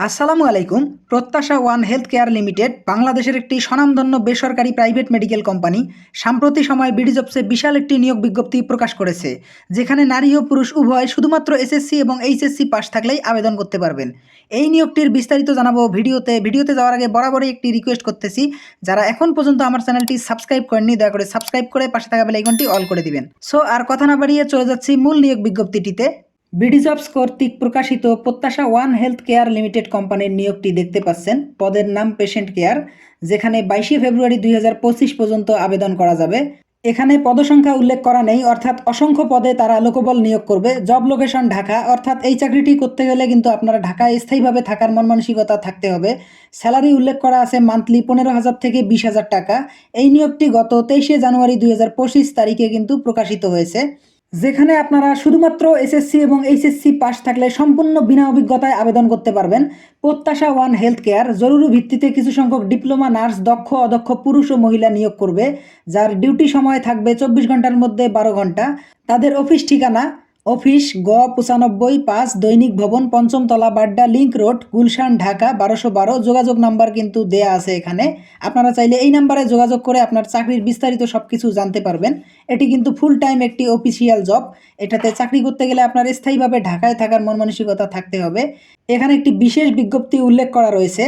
আসসালামু আলাইকুম। প্রত্যাশা ওয়ান হেলথ কেয়ার লিমিটেড, বাংলাদেশের একটি স্বনামধন্য বেসরকারি প্রাইভেট মেডিকেল কোম্পানি, সাম্প্রতি সময়ে বিডিজবসে বিশাল একটি নিয়োগ বিজ্ঞপ্তি প্রকাশ করেছে, যেখানে নারী ও পুরুষ উভয় শুধুমাত্র এসএসসি এবং এইচএসসি পাশ থাকলেই আবেদন করতে পারবেন। এই নিয়োগটির বিস্তারিত জানাব ভিডিওতে। ভিডিওতে যাওয়ার আগে বরাবরই একটি রিকোয়েস্ট করতেছি, যারা এখন পর্যন্ত আমার চ্যানেলটি সাবস্ক্রাইব করেননি, দয়া করে সাবস্ক্রাইব করে পাশে থাকা বেলাইকনটি অল করে দিবেন। সো আর কথা না বাড়িয়ে চলে যাচ্ছি মূল নিয়োগ বিজ্ঞপ্তিটিতে। বিডিজবস কর্তৃক প্রকাশিত প্রত্যাশা ওয়ান হেলথ কেয়ার লিমিটেড কোম্পানির নিয়োগটি দেখতে পাচ্ছেন। পদের নাম পেশেন্ট কেয়ার, যেখানে বাইশে ফেব্রুয়ারি দুই হাজার পঁচিশ পর্যন্ত আবেদন করা যাবে। এখানে পদসংখ্যা উল্লেখ করা নেই, অর্থাৎ অসংখ্য পদে তারা লোকবল নিয়োগ করবে। জব লোকেশন ঢাকা, অর্থাৎ এই চাকরিটি করতে গেলে কিন্তু আপনারা ঢাকায় স্থায়ীভাবে থাকার মন মানসিকতা থাকতে হবে। স্যালারি উল্লেখ করা আছে মান্থলি পনেরো হাজার থেকে বিশ হাজার টাকা। এই নিয়োগটি গত তেইশে জানুয়ারি দুই হাজার পঁচিশ তারিখে কিন্তু প্রকাশিত হয়েছে। যেখানে আপনারা শুধুমাত্র এসএসসি এবং এইচএসসি পাস থাকলে সম্পূর্ণ বিনা অভিজ্ঞতায় আবেদন করতে পারবেন। প্রত্যাশা ওয়ান হেলথ কেয়ার, জরুরি ভিত্তিতে কিছু সংখ্যক ডিপ্লোমা, নার্স, দক্ষ, অদক্ষ পুরুষ ও মহিলা নিয়োগ করবে, যার ডিউটি সময় থাকবে চব্বিশ ঘণ্টার মধ্যে বারো ঘণ্টা। তাদের অফিস ঠিকানা অফিস গ পঁচানব্বই পাঁচ দৈনিক ভবন পঞ্চমতলা বাড্ডা লিংক রোড, গুলশান, ঢাকা, বারোশো বারো। যোগাযোগ নাম্বার কিন্তু দেয়া আছে এখানে। আপনারা চাইলে এই নাম্বারে যোগাযোগ করে আপনার চাকরির বিস্তারিত সব কিছু জানতে পারবেন। এটি কিন্তু ফুল টাইম একটি অফিসিয়াল জব এটাতে চাকরি করতে গেলে আপনার স্থায়ীভাবে ঢাকায় থাকার মন মানসিকতা থাকতে হবে। এখানে একটি বিশেষ বিজ্ঞপ্তি উল্লেখ করা রয়েছে।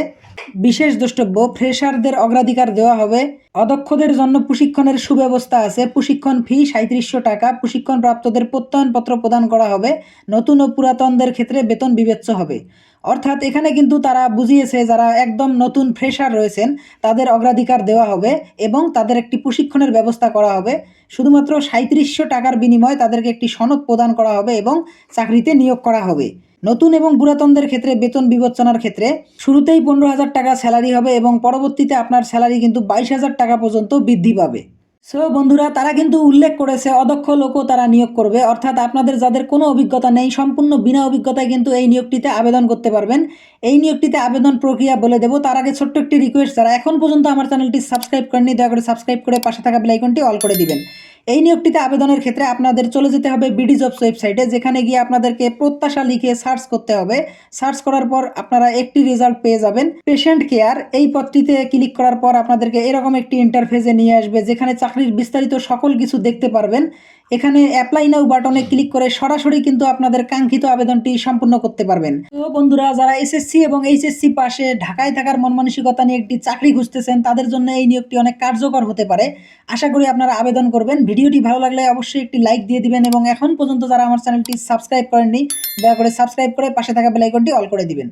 বিশেষ দ্রষ্টব্য, ফ্রেশারদের অগ্রাধিকার দেওয়া হবে। অদক্ষদের জন্য প্রশিক্ষণের সুব্যবস্থা আছে। প্রশিক্ষণ ফি সাঁত্রিশশো টাকা। প্রশিক্ষণ প্রাপ্তদের প্রত্যয়নপত্র প্রদান করা হবে। নতুন ও পুরাতনদের ক্ষেত্রে বেতন বিবেচ্য হবে। অর্থাৎ এখানে কিন্তু তারা বুঝিয়েছে, যারা একদম নতুন ফ্রেশার রয়েছেন, তাদের অগ্রাধিকার দেওয়া হবে এবং তাদের একটি প্রশিক্ষণের ব্যবস্থা করা হবে। শুধুমাত্র সাঁত্রিশশো টাকার বিনিময়ে তাদেরকে একটি সনদ প্রদান করা হবে এবং চাকরিতে নিয়োগ করা হবে। নতুন এবং পুরাতনদের ক্ষেত্রে বেতন বিবেচনার ক্ষেত্রে শুরুতেই পনেরো হাজার টাকা স্যালারি হবে এবং পরবর্তীতে আপনার স্যালারি কিন্তু বাইশ হাজার টাকা পর্যন্ত বৃদ্ধি পাবে। সো বন্ধুরা, তারা কিন্তু উল্লেখ করেছে, অদক্ষ লোকও তারা নিয়োগ করবে। অর্থাৎ আপনাদের যাদের কোনো অভিজ্ঞতা নেই, সম্পূর্ণ বিনা অভিজ্ঞতায় কিন্তু এই নিয়োগটিতে আবেদন করতে পারবেন। এই নিয়োগটিতে আবেদন প্রক্রিয়া বলে দেবো। তার আগে ছোট্ট একটি রিকোয়েস্ট যারা এখন পর্যন্ত আমার চ্যানেলটি সাবস্ক্রাইব করেনি দয়া করে সাবস্ক্রাইব করে পাশে থাকা বেলাইকনটি অল করে দিবেন। এই নিয়োগটিতে আবেদনের ক্ষেত্রে আপনাদের চলে যেতে হবে বিডি জবস ওয়েবসাইটে যেখানে গিয়ে আপনাদেরকে প্রত্যাশা লিখে সার্চ করতে হবে। সার্চ করার পর আপনারা একটি রেজাল্ট পেয়ে যাবেন। পেশেন্ট কেয়ার এই পদটিতে ক্লিক করার পর আপনাদেরকে এরকম একটি ইন্টারফেসে নিয়ে আসবে, যেখানে চাকরির বিস্তারিত সকল কিছু দেখতে পারবেন। এখানে অ্যাপ্লাই নাও বাটনে ক্লিক করে সরাসরি কিন্তু আপনাদের কাঙ্ক্ষিত আবেদনটি সম্পূর্ণ করতে পারবেন। তো বন্ধুরা, যারা এসএসসি এবং এইচএসসি পাশে ঢাকায় থাকার মন মানসিকতা নিয়ে একটি চাকরি খুঁজতেছেন, তাদের জন্য এই নিয়োগটি অনেক কার্যকর হতে পারে। আশা করি আপনারা আবেদন করবেন ভিডিওটি ভালো লাগলে অবশ্যই একটি লাইক দিয়ে দিবেন এবং এখন পর্যন্ত যারা আমার চ্যানেলটি সাবস্ক্রাইব করেননি, দয়া করে সাবস্ক্রাইব করে পাশে থাকা বেলাইকনটি অল করে দিবেন।